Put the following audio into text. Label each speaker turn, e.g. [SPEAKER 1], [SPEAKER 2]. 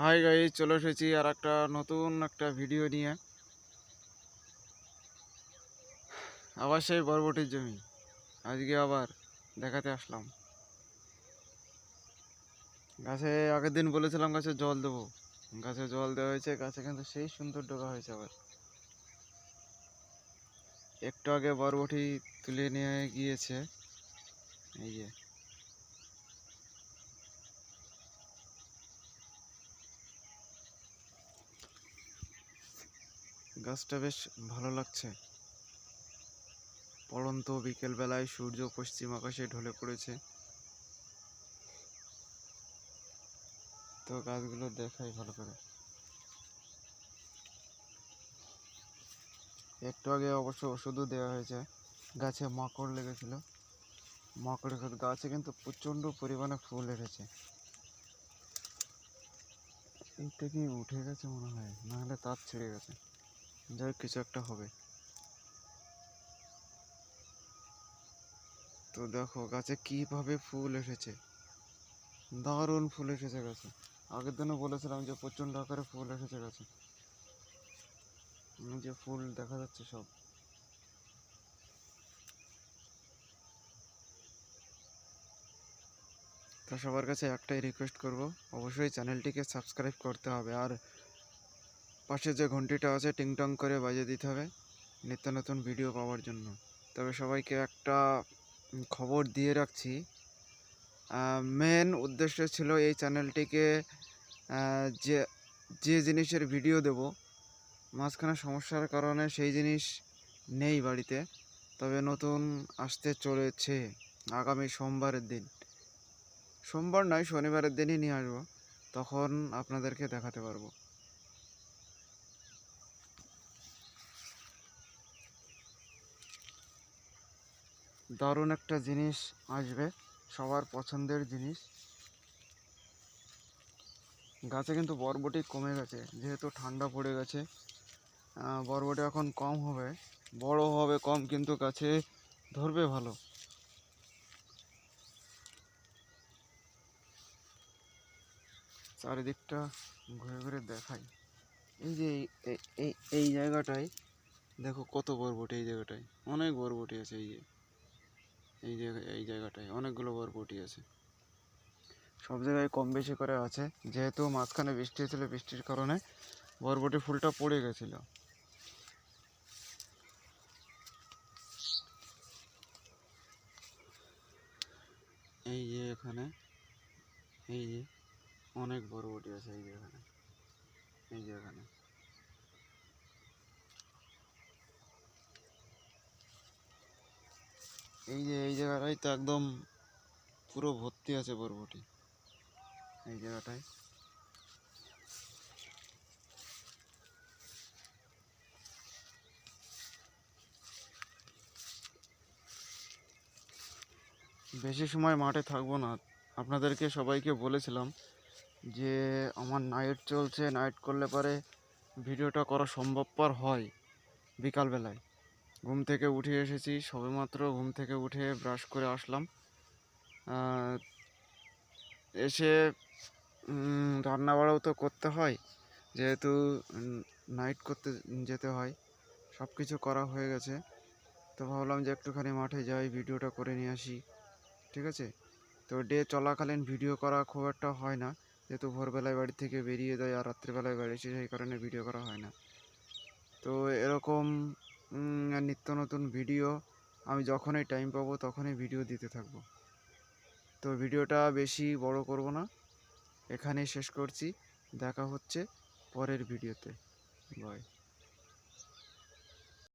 [SPEAKER 1] High গাই চলে এসেছি আর একটা নতুন একটা ভিডিও নিয়ে। আবার সেই বরবটির জমি। আজকে আবার দেখাতে আসলাম। গাছে আগের দিন বলেছিলাম গাছে জল দেবো। গাছে জল দেওয়া হয়েছে, গাছে কিন্তু সেই সুন্দর ডোকা হয়েছে আবার। একটু আগে বরবটি তুলে নিয়ে গিয়েছে। এই যে। গাছটা বেশ ভালো লাগছে। পড়ন্ত বিকেল বেলায় সূর্য পশ্চিম আকাশে ঢলে পড়েছে। তো গাছগুলো দেখাই ভালো করে। একটু আগে অবশ্য ওষুধও দেওয়া হয়েছে। গাছে মাকড় লেগেছিল। মাকড় গাছে কিন্তু প্রচণ্ড পরিমাণে ফুল এসেছে। এইটা কি উঠে গেছে মনে হয়? নাহলে তার ছেড়ে গেছে। যাই কিছু একটা হবে। তো দেখো, গাছে কীভাবে ফুল এসেছে। দারুণ ফুল এসেছে গাছে। আগের দিনও বলেছিলাম যে প্রচণ্ড আকারে ফুল এসেছে গাছে। যে ফুল দেখা যাচ্ছে সব। তো সবার কাছে একটাই রিকোয়েস্ট করব, অবশ্যই চ্যানেলটিকে সাবস্ক্রাইব করতে হবে। আর পাশে যে ঘন্টিটা আছে টিংটং করে বাজিয়ে দিতে হবে নিত্য নতুন ভিডিও পাওয়ার জন্য। তবে সবাইকে একটা খবর দিয়ে রাখছি। মেন উদ্দেশ্য ছিল এই চ্যানেলটিকে যে যে জিনিসের ভিডিও দেব, মাঝখানে সমস্যার কারণে সেই জিনিস নেই বাড়িতে। তবে নতুন আসতে চলেছে আগামী সোমবারের দিন। সোমবার নয়, শনিবারের দিনই নিয়ে আসব। তখন আপনাদেরকে দেখাতে পারব। দারুণ একটা জিনিস আসবে, সবার পছন্দের জিনিস। গাছে কিন্তু বরবটি কমে গেছে, যেহেতু ঠান্ডা পড়ে গেছে। বরবটি এখন কম হবে, বড় হবে কম, কিন্তু গাছে ধরবে ভালো। চারিদিকটা ঘুরে ঘুরে দেখাই। এই যে এই- এই- জায়গাটায়, দেখো কত বরবটি এই জায়গাটায়, অনেক বরবটি আছে এই যে। এই জায়গায় এই জায়গাটায় অনেকগুলো বরবটি আছে। সব জায়গায় কম বেশি করে আছে। যেহেতু মাঝখানে বৃষ্টি হয়েছিল বৃষ্টির কারণে বরবটি ফুলটা পড়ে গেছিল। এই যে এখানে এই যে অনেক বরবটি আছে এই যে এখানে এই যে এখানে। এই যে, এই জায়গাটায় তো একদম পুরো ভর্তি আছে বরবটি। এই জায়গাটায় বেশি সময় মাঠে থাকব না। আপনাদেরকে সবাইকে বলেছিলাম যে, আমার নাইট চলছে। নাইট করলে পরে ভিডিওটা করা সম্ভবপর হয় বিকালবেলায়। ঘুম থেকে উঠে এসেছি সবেমাত্র ঘুম থেকে উঠে ব্রাশ করে আসলাম। এসে উম, রান্না বাড়াও তো করতে হয় যেহেতু নাইট করতে যেতে হয় সব কিছু করা হয়ে গেছে। তো ভাবলাম যে একটুখানি মাঠে যাই ভিডিওটা করে নিয়ে আসি ঠিক আছে? তো ডে চলাকালীন ভিডিও করা খুব একটা হয় না যেহেতু ভোরবেলায় বাড়ি থেকে বেরিয়ে যায় আর রাত্রিবেলায় বাড়ি এসে সেই কারণে ভিডিও করা হয় না। তো এরকম নিত্য নতুন ভিডিও আমি যখনই টাইম পাবো তখনই ভিডিও দিতে থাকব। তো ভিডিওটা বেশি বড় করব না। এখানেই শেষ করছি। দেখা হচ্ছে পরের ভিডিওতে বাই